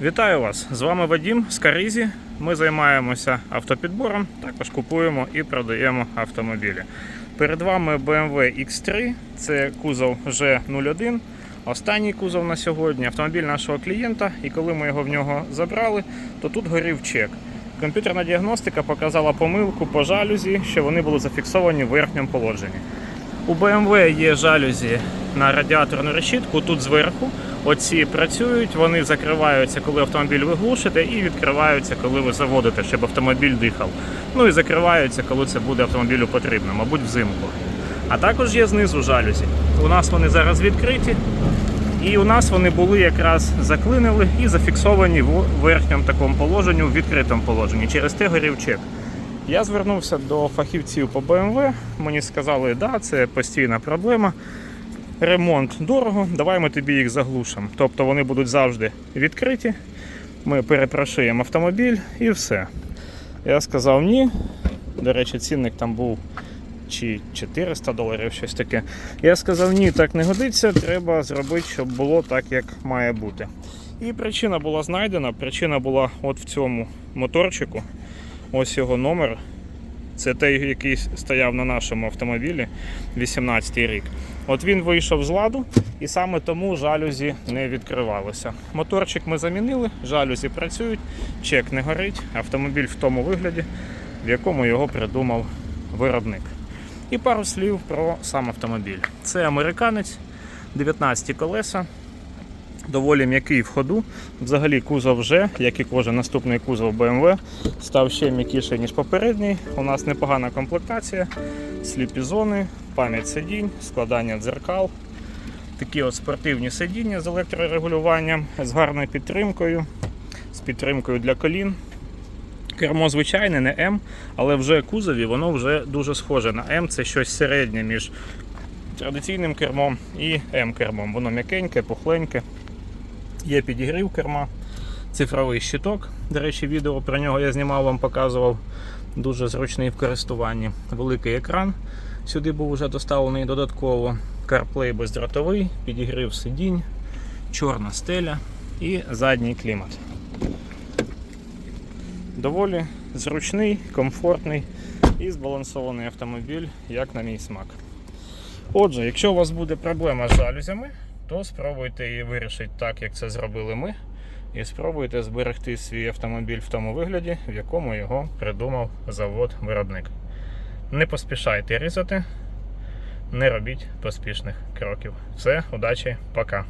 Вітаю вас! З вами Вадім з Карізі. Ми займаємося автопідбором, також купуємо і продаємо автомобілі. Перед вами BMW X3, це кузов G01. Останній кузов на сьогодні автомобіль нашого клієнта. І коли ми його в нього забрали, то тут горів чек. Комп'ютерна діагностика показала помилку по жалюзі, що вони були зафіксовані в верхньому положенні. У BMW є жалюзі на радіаторну решітку тут зверху. Оці працюють, вони закриваються, коли автомобіль ви глушите, і відкриваються, коли ви заводите, щоб автомобіль дихав. Ну і закриваються, коли це буде автомобілю потрібно, мабуть, взимку. А також є знизу жалюзі. У нас вони зараз відкриті, і у нас вони були якраз заклинили і зафіксовані в верхньому такому положенні, в відкритому положенні. Через те горів чек. Я звернувся до фахівців по BMW. Мені сказали, да, це постійна проблема. Ремонт дорого, давай ми тобі їх заглушимо. Тобто вони будуть завжди відкриті. Ми перепрошуємо автомобіль і все. Я сказав ні. До речі, цінник там був чи 400 доларів, щось таке. Я сказав, ні, так не годиться, треба зробити, щоб було так, як має бути. І причина була знайдена. Причина була от в цьому моторчику. Ось його номер. Це той, який стояв на нашому автомобілі 18 рік. От він вийшов з ладу, і саме тому жалюзі не відкривалися. Моторчик ми замінили, жалюзі працюють, чек не горить, автомобіль в тому вигляді, в якому його придумав виробник. І пару слів про сам автомобіль. Це американець, 19 колеса, доволі м'який в ходу. Взагалі кузов вже, як і кожен наступний кузов BMW, став ще м'якіший, ніж попередній. У нас непогана комплектація, сліпі зони, пам'ять сидінь, складання дзеркал. Такі от спортивні сидіння з електрорегулюванням, з гарною підтримкою, з підтримкою для колін. Кермо звичайне, не М, але вже кузові воно вже дуже схоже на М. Це щось середнє між традиційним кермом і М-кермом. Воно м'якеньке, пухленьке. Є підігрів керма, цифровий щиток. До речі, відео про нього я знімав, вам показував. Дуже зручний в користуванні. Великий екран. Сюди був вже доставлений додатково. CarPlay бездротовий, підігрів сидінь, чорна стеля і задній клімат. Доволі зручний, комфортний і збалансований автомобіль, як на мій смак. Отже, якщо у вас буде проблема з жалюзями, то спробуйте її вирішити так, як це зробили ми. І спробуйте зберегти свій автомобіль в тому вигляді, в якому його придумав завод-виробник. Не поспішайте різати, не робіть поспішних кроків. Все, удачі, пока.